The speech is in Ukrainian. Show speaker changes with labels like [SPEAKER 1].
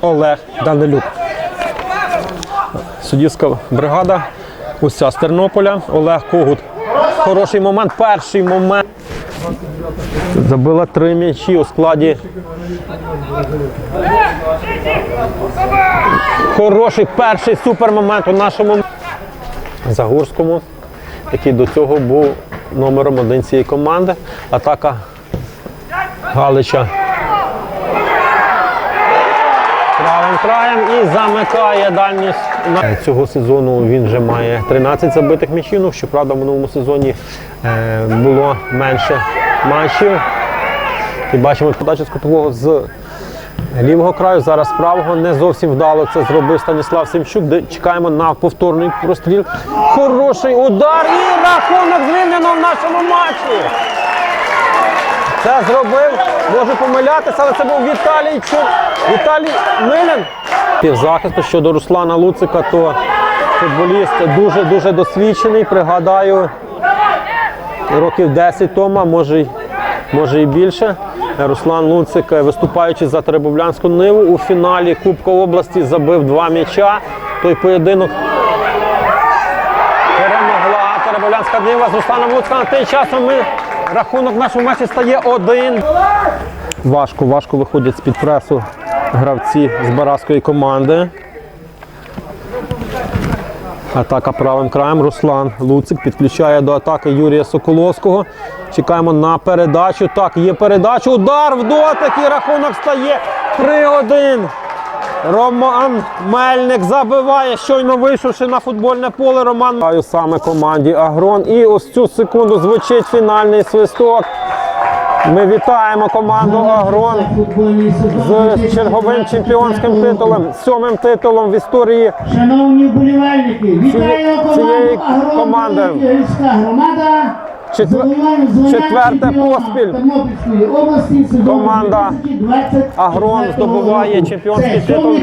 [SPEAKER 1] Олег Данилюк. Суддівська бригада. Уся з Тернополя. Олег Когут. Хороший момент. Перший момент. Забила три м'ячі у складі. Хороший перший супермомент у нашому Загорському, який до цього був номером один цієї команди. Атака Галича. Правим краєм і замикає дальність. Цього сезону він вже має 13 забитих м'ячів. Ну, щоправда, в минулому сезоні е, було менше матчів. І бачимо подачу з з лівого краю, зараз правого. Не зовсім вдало це зробив Станіслав Семчук. Де чекаємо на повторний простріл. Хороший удар і рахунок зрівняно в нашому матчі. Це зробив, можу помилятися, але це був Віталій Чук. Віталій Милин. Півзахисту щодо Руслана Луцика, то футболіст дуже-дуже досвідчений. Пригадаю, років 10 тому, може, може і більше. Руслан Луцик, виступаючи за Теребовлянську Ниву, у фіналі Кубка області забив два м'яча. Той поєдинок перемогла Теребовлянська Нива з Русланом Луцьком. Тим часом ми рахунок в нашому матчі стає один. Важко, важко виходять з-під пресу гравці з бараської команди. Атака правим краєм. Руслан Луцик підключає до атаки Юрія Соколовського. Чекаємо на передачу. Так, є передача. Удар в дотик і рахунок стає 3-1. Роман Мельник забиває, щойно вийшовши на футбольне поле. Роман Маю саме команді Агрон. І ось цю секунду звучить фінальний свисток. Ми вітаємо команду Агрон з черговим чемпіонським титулом, сьомим титулом в історії
[SPEAKER 2] Шановні вболівальники, вітаю
[SPEAKER 1] цієї
[SPEAKER 2] команду
[SPEAKER 1] команди.
[SPEAKER 2] Агрон громада.
[SPEAKER 1] Четвер- четверте поспіль. Команда Агрон здобуває чемпіонський
[SPEAKER 2] титул